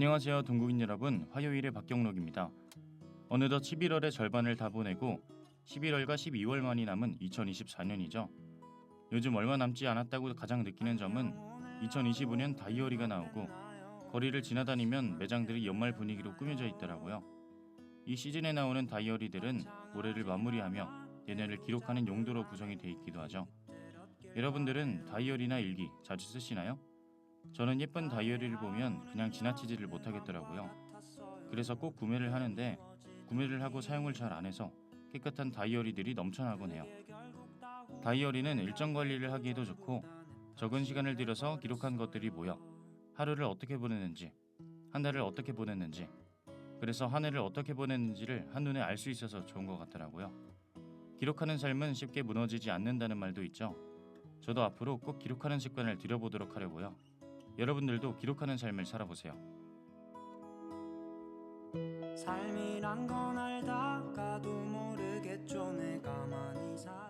안녕하세요 동국인 여러분 화요일의 박경록입니다. 어느덧 11월의 절반을 다 보내고 11월과 12월만이 남은 2024년이죠. 요즘 얼마 남지 않았다고 가장 느끼는 점은 2025년 다이어리가 나오고 거리를 지나다니면 매장들이 연말 분위기로 꾸며져 있더라고요. 이 시즌에 나오는 다이어리들은 올해를 마무리하며 내년을 기록하는 용도로 구성이 되어 있기도 하죠. 여러분들은 다이어리나 일기 자주 쓰시나요? 저는 예쁜 다이어리를 보면 그냥 지나치지를 못하겠더라고요. 그래서 꼭 구매를 하는데 구매를 하고 사용을 잘 안 해서 깨끗한 다이어리들이 넘쳐나곤 해요. 다이어리는 일정 관리를 하기에도 좋고 적은 시간을 들여서 기록한 것들이 모여 하루를 어떻게 보냈는지 한 달을 어떻게 보냈는지 그래서 한 해를 어떻게 보냈는지를 한눈에 알 수 있어서 좋은 것 같더라고요. 기록하는 삶은 쉽게 무너지지 않는다는 말도 있죠. 저도 앞으로 꼭 기록하는 습관을 들여보도록 하려고요. 여러분들도 기록하는 삶을 살아보세요. 삶이란 건 알다가도 모르겠죠 내가 많이 사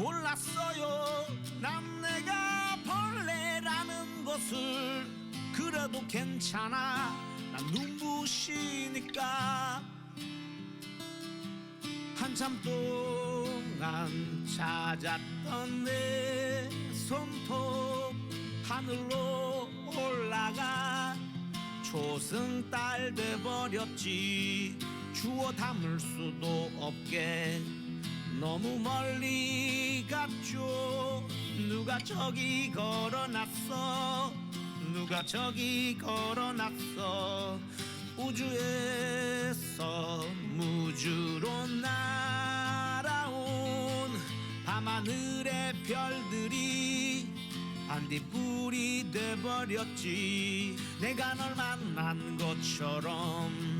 몰랐어요. 난 내가 벌레라는 것을 그래도 괜찮아. 난 눈부시니까. 한참 동안 찾았던 내 손톱 하늘로 올라가 초승달 돼버렸지 주워 담을 수도 없게 너무 멀리 갔죠. 누가 저기 걸어놨어? 누가 저기 걸어놨어? 우주에서 무주로 날아온 밤하늘의 별들이 반딧불이 돼버렸지. 내가 널 만난 것처럼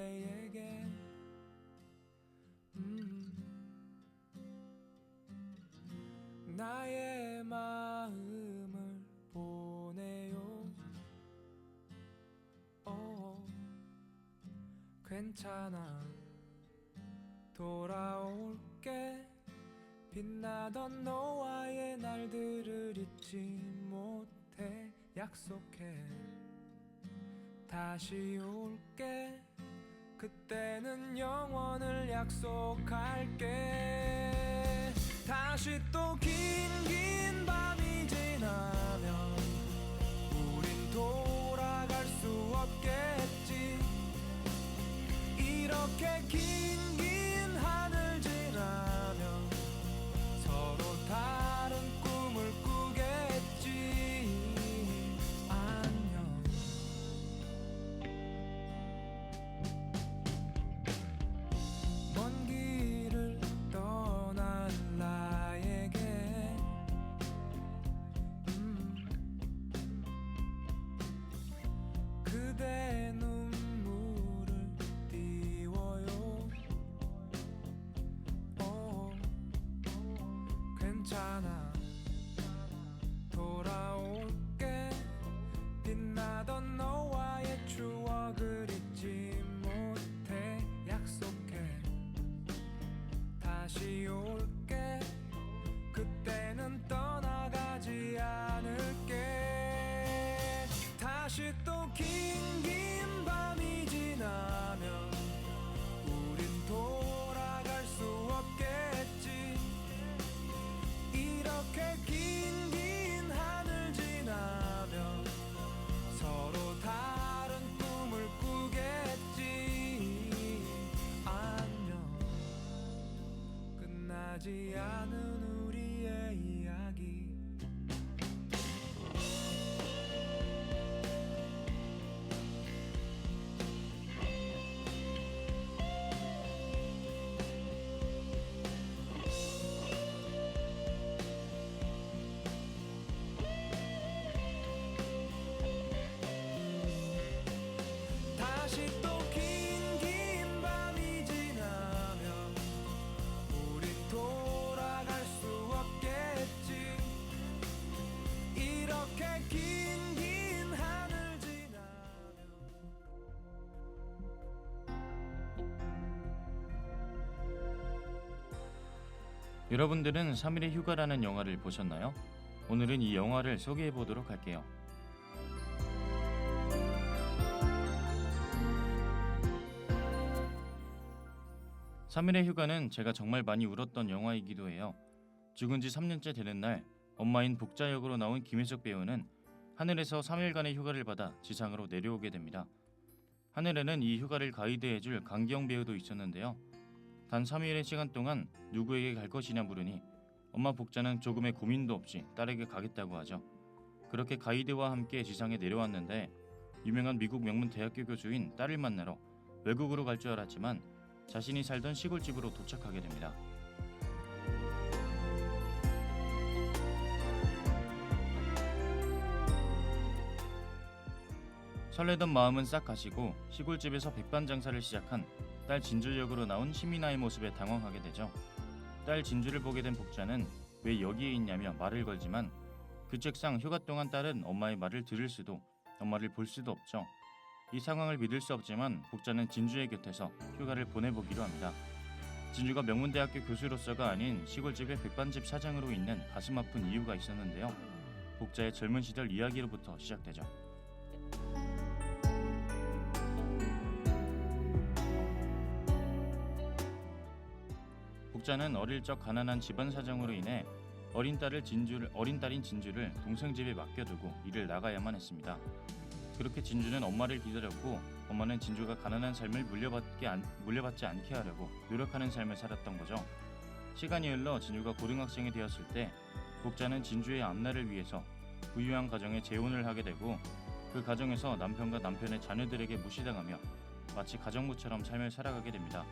그대에게. 음. 나의 마음을 보내요. 어, 괜찮아. 돌아올게. 빛나던 너와의 날들을 잊지 못해 약속해. 다시 올게 그때는 영원을 약속할게. 다시 또 긴 긴 밤이 지나면 우린 돌아갈 수 없겠지. 이렇게 긴긴 다시 또 긴 긴 밤이 지나면 우린 돌아갈 수 없겠지. 이렇게 긴 긴 하늘 지나면 서로 다른 꿈을 꾸겠지. 안녕. 끝나지 않은 여러분들은 3일의 휴가라는 영화를 보셨나요? 오늘은 이 영화를 소개해 보도록 할게요. 3일의 휴가는 제가 정말 많이 울었던 영화이기도 해요. 죽은 지 3년째 되는 날 엄마인 복자 역으로 나온 김혜숙 배우는 하늘에서 3일간의 휴가를 받아 지상으로 내려오게 됩니다. 하늘에는 이 휴가를 가이드해줄 강기영 배우도 있었는데요. 단 3일의 시간 동안 누구에게 갈 것이냐 물으니 엄마 복자는 조금의 고민도 없이 딸에게 가겠다고 하죠. 그렇게 가이드와 함께 지상에 내려왔는데 유명한 미국 명문 대학교 교수인 딸을 만나러 외국으로 갈 줄 알았지만 자신이 살던 시골집으로 도착하게 됩니다. 설레던 마음은 싹 가시고 시골집에서 백반 장사를 시작한 딸 진주 역으로 나온 시민아의 모습에 당황하게 되죠. 딸 진주를 보게 된 복자는 왜 여기에 있냐며 말을 걸지만 그 책상 휴가 동안 딸은 엄마의 말을 들을 수도 엄마를 볼 수도 없죠. 이 상황을 믿을 수 없지만 복자는 진주의 곁에서 휴가를 보내보기로 합니다. 진주가 명문대학교 교수로서가 아닌 시골집의 백반집 사장으로 있는 가슴 아픈 이유가 있었는데요. 복자의 젊은 시절 이야기로부터 시작되죠. 복자는 어릴 적 가난한 집안 사정으로 인해 어린 딸을 진주를 어린 딸인 진주를 동생 집에 맡겨두고 일을 나가야만 했습니다. 그렇게 진주는 엄마를 기다렸고 엄마는 진주가 가난한 삶을 물려받게 안, 물려받지 않게 하려고 노력하는 삶을 살았던 거죠. 시간이 흘러 진주가 고등학생이 되었을 때 복자는 진주의 앞날을 위해서 부유한 가정에 재혼을 하게 되고 그 가정에서 남편과 남편의 자녀들에게 무시당하며 마치 가정부처럼 삶을 살아가게 됩니다.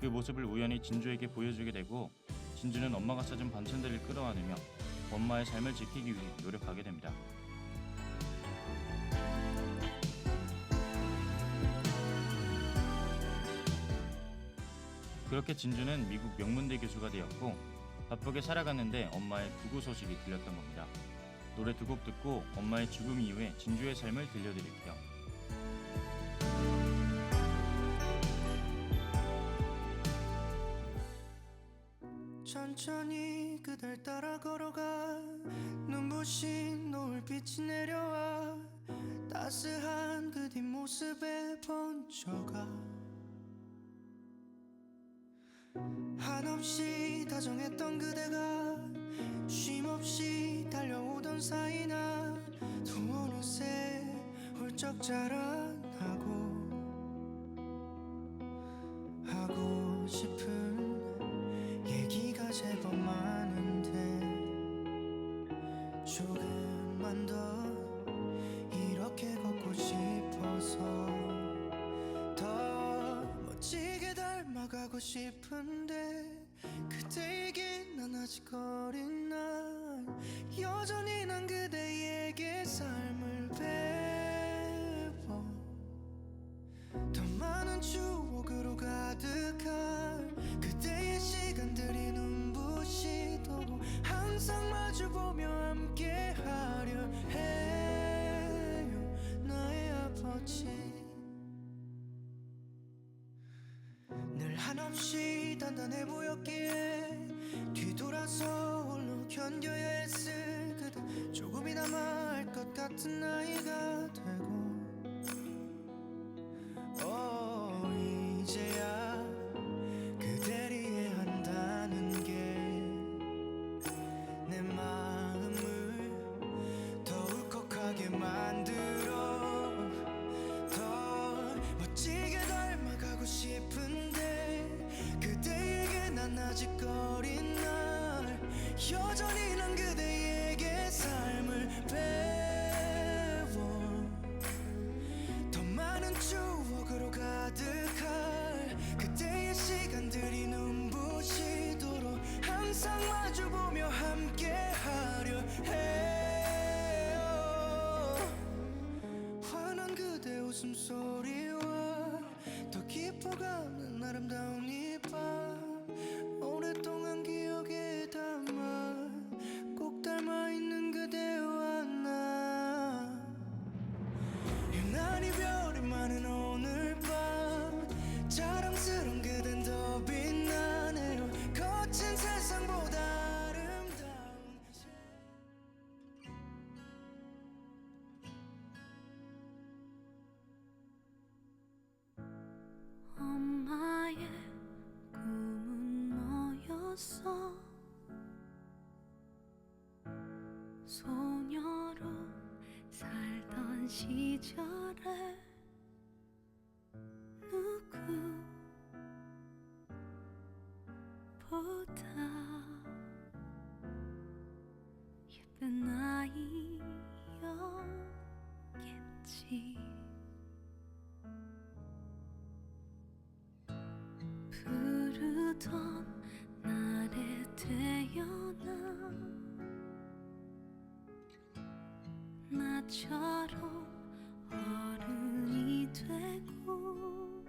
그 모습을 우연히 진주에게 보여주게 되고 진주는 엄마가 사준 반찬들을 끌어안으며 엄마의 삶을 지키기 위해 노력하게 됩니다. 그렇게 진주는 미국 명문대 교수가 되었고 바쁘게 살아갔는데 엄마의 부고 소식이 들렸던 겁니다. 노래 두 곡 듣고 엄마의 죽음 이후에 진주의 삶을 들려드릴게요. 천천히 그댈 따라 걸어가. 눈부신 노을빛이 내려와. 따스한 그 뒷모습에 번져가 한없이 다정했던 그대가 쉼없이 달려오던 사이나 또 어느새 훌쩍 자라 싶은데 그대에게 난 아직 어린 날 여전히 난 그대에게 삶을 배워. 많은 추억으로 가득한 그때의 시간들이 눈부시도록 항상 마주보며 한없이 단단해 보였기에 뒤돌아서 홀로 견뎌야 했을 그대 조금이나마 알 것 같은 나이가 되 여전히 난 그대에게 삶을 배워. 더 많은 추억으로 가득할 그때의 시간들이 눈부시도록 항상 마주보며 함께하려 해요. 환한 그대 웃음소리 누구보다 예쁜 아이였겠지. 부르던 날에 태어나 나처럼 어른이 되고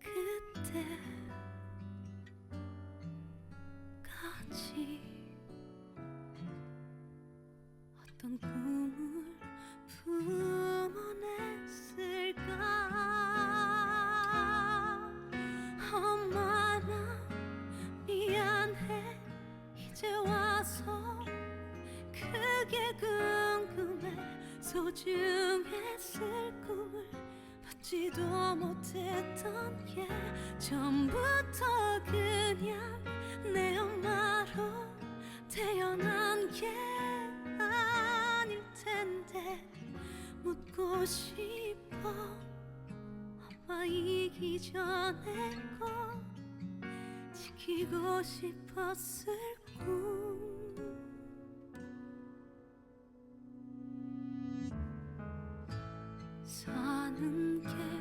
그때 그게 궁금해 소중했을 꿈을 받지도 못했던 게 전부터 그냥 내 엄마로 태어난 게 아닐 텐데. 묻고 싶어 엄마 이기 전에 꼭 지키고 싶었을 꿈 사는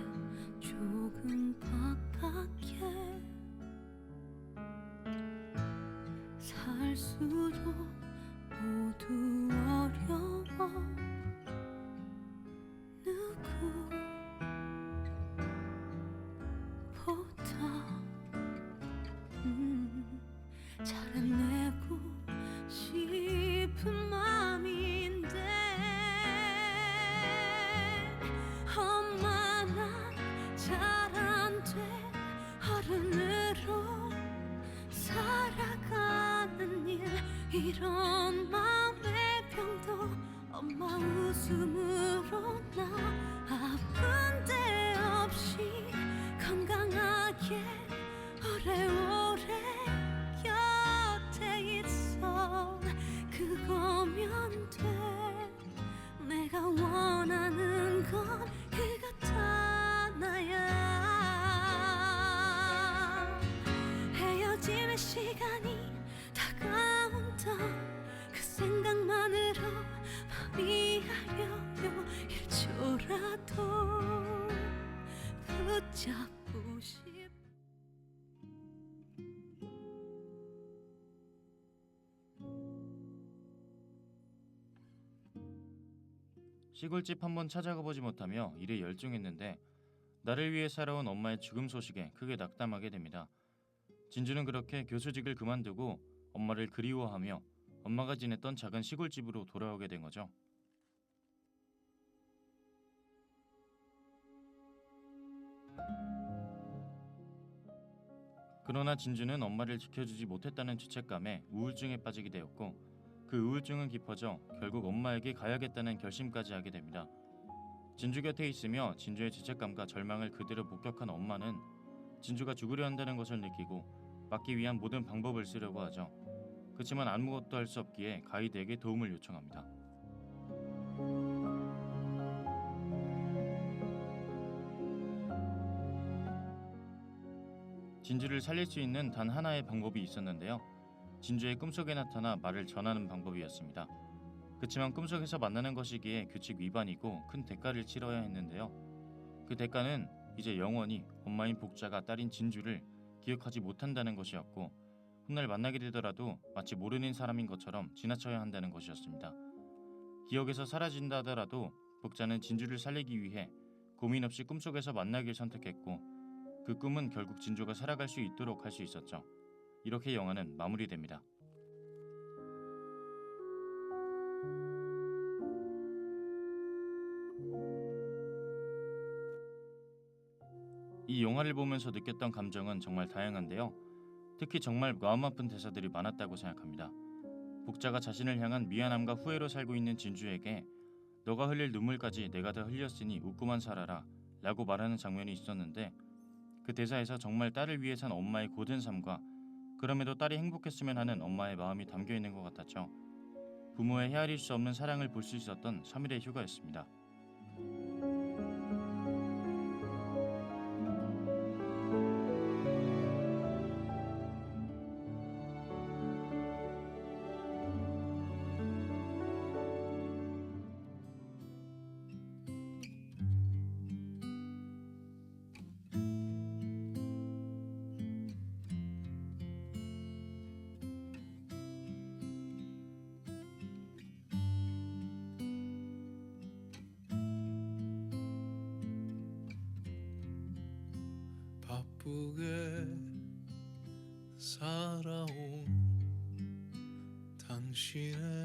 시골집 한번 찾아가 보지 못하며 일에 열중했는데 나를 위해 살아온 엄마의 죽음 소식에 크게 낙담하게 됩니다. 진주는 그렇게 교수직을 그만두고 엄마를 그리워하며 엄마가 지냈던 작은 시골집으로 돌아오게 된 거죠. 그러나 진주는 엄마를 지켜주지 못했다는 죄책감에 우울증에 빠지게 되었고 그 우울증은 깊어져 결국 엄마에게 가야겠다는 결심까지 하게 됩니다. 진주 곁에 있으며 진주의 죄책감과 절망을 그대로 목격한 엄마는 진주가 죽으려 한다는 것을 느끼고 막기 위한 모든 방법을 쓰려고 하죠. 그렇지만 아무것도 할 수 없기에 가이드에게 도움을 요청합니다. 진주를 살릴 수 있는 단 하나의 방법이 있었는데요. 진주의 꿈속에 나타나 말을 전하는 방법이었습니다. 그렇지만 꿈속에서 만나는 것이기에 규칙 위반이고 큰 대가를 치러야 했는데요. 그 대가는 이제 영원히 엄마인 복자가 딸인 진주를 기억하지 못한다는 것이었고 훗날 만나게 되더라도 마치 모르는 사람인 것처럼 지나쳐야 한다는 것이었습니다. 기억에서 사라진다 하더라도 복자는 진주를 살리기 위해 고민 없이 꿈속에서 만나길 선택했고 그 꿈은 결국 진주가 살아갈 수 있도록 할 수 있었죠. 이렇게 영화는 마무리됩니다. 이 영화를 보면서 느꼈던 감정은 정말 다양한데요. 특히 정말 마음 아픈 대사들이 많았다고 생각합니다. 복자가 자신을 향한 미안함과 후회로 살고 있는 진주에게 너가 흘릴 눈물까지 내가 다 흘렸으니 웃고만 살아라 라고 말하는 장면이 있었는데 그 대사에서 정말 딸을 위해 산 엄마의 고된 삶과 그럼에도 딸이 행복했으면 하는 엄마의 마음이 담겨 있는 것 같았죠. 부모의 헤아릴 수 없는 사랑을 볼 수 있었던 3일의 휴가였습니다. 바쁘게 살아온 당신의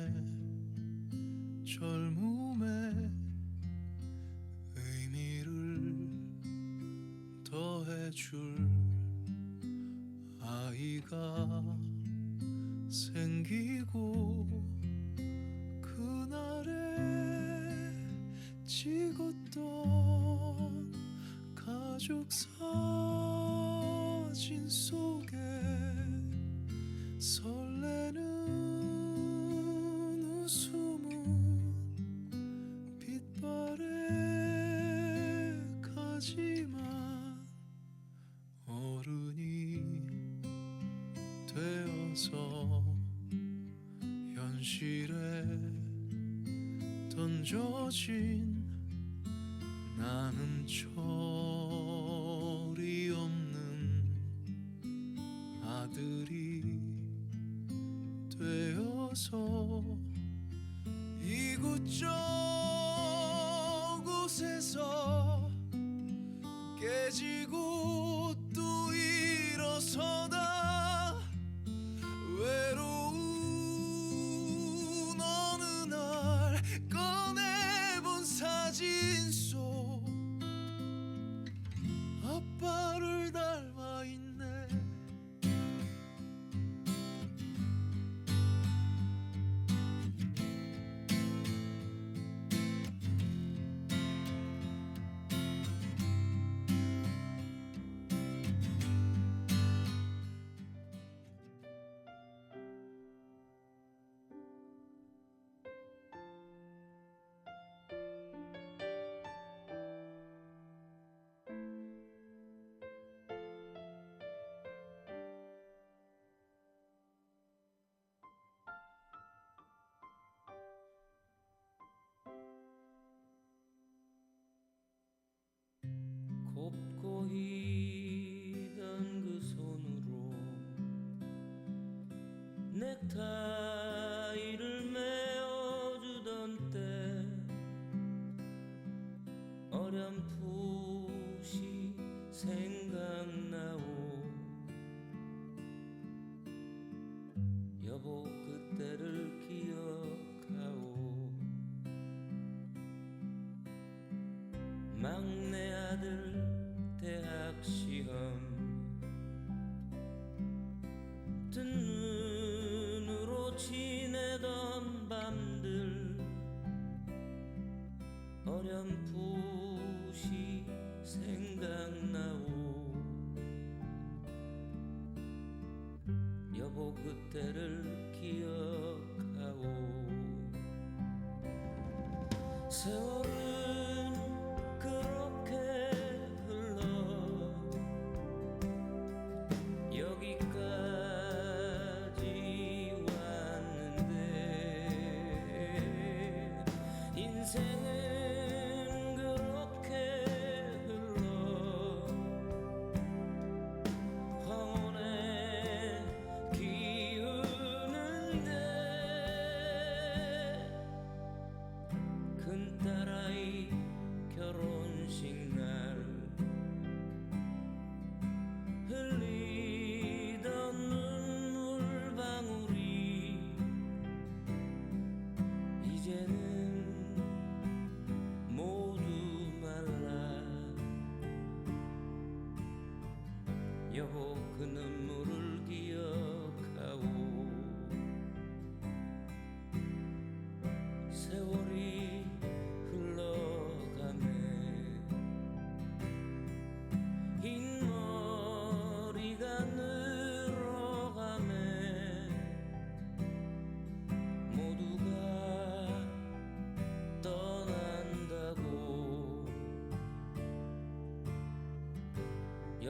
던져진 나는 철 세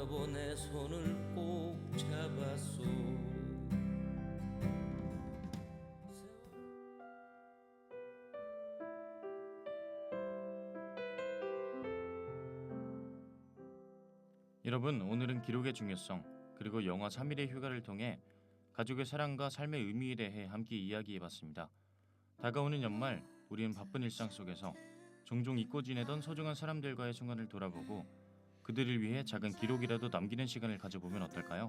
여보 내 손을 꼭 잡았소 여러분 오늘은 기록의 중요성 그리고 영화 3일의 휴가를 통해 가족의 사랑과 삶의 의미에 대해 함께 이야기해봤습니다. 다가오는 연말 우리는 바쁜 일상 속에서 종종 잊고 지내던 소중한 사람들과의 순간을 돌아보고 그들을 위해 작은 기록이라도 남기는 시간을 가져보면 어떨까요?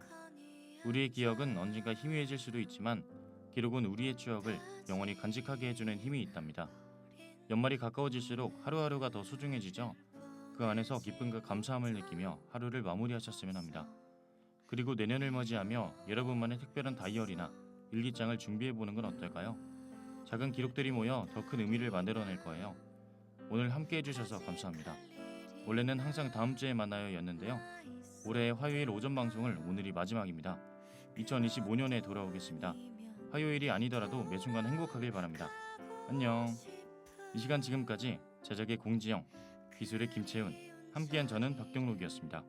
우리의 기억은 언젠가 희미해질 수도 있지만 기록은 우리의 추억을 영원히 간직하게 해주는 힘이 있답니다. 연말이 가까워질수록 하루하루가 더 소중해지죠. 그 안에서 기쁨과 감사함을 느끼며 하루를 마무리하셨으면 합니다. 그리고 내년을 맞이하며 여러분만의 특별한 다이어리나 일기장을 준비해 보는 건 어떨까요? 작은 기록들이 모여 더 큰 의미를 만들어낼 거예요. 오늘 함께 해주셔서 감사합니다. 원래는 항상 다음 주에 만나요였는데요. 올해의 화요일 오전 방송을 오늘이 마지막입니다. 2025년에 돌아오겠습니다. 화요일이 아니더라도 매 순간 행복하길 바랍니다. 안녕. 이 시간 지금까지 제작의 공지영, 기술의 김채훈, 함께한 저는 박경록이었습니다.